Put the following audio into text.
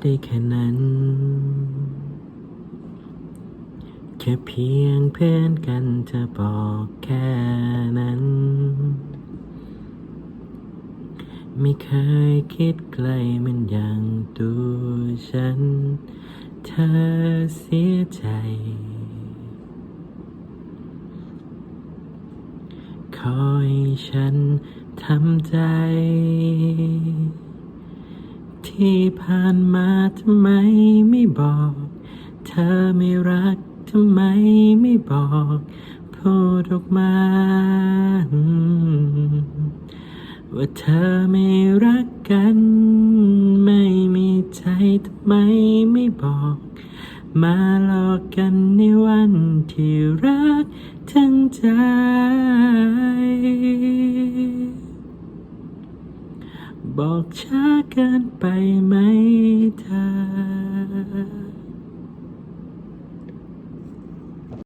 ได้แค่นั้น แค่เพียงเพื่อนกันเธอบอกแค่นั้น ไม่เคยคิดไกลมันอย่างตัวฉัน เธอเสียใจขอให้ฉันทำใจ ที่ผ่านมาทำไมไม่บอก เธอไม่รักทำไมไม่บอกพูดออกมา ว่าเธอไม่รักกัน ไม่มีใจทำไมไม่บอก มาหลอกกันในวันที่รักทั้งใจ บอกช้าเกินไปไหมเธอ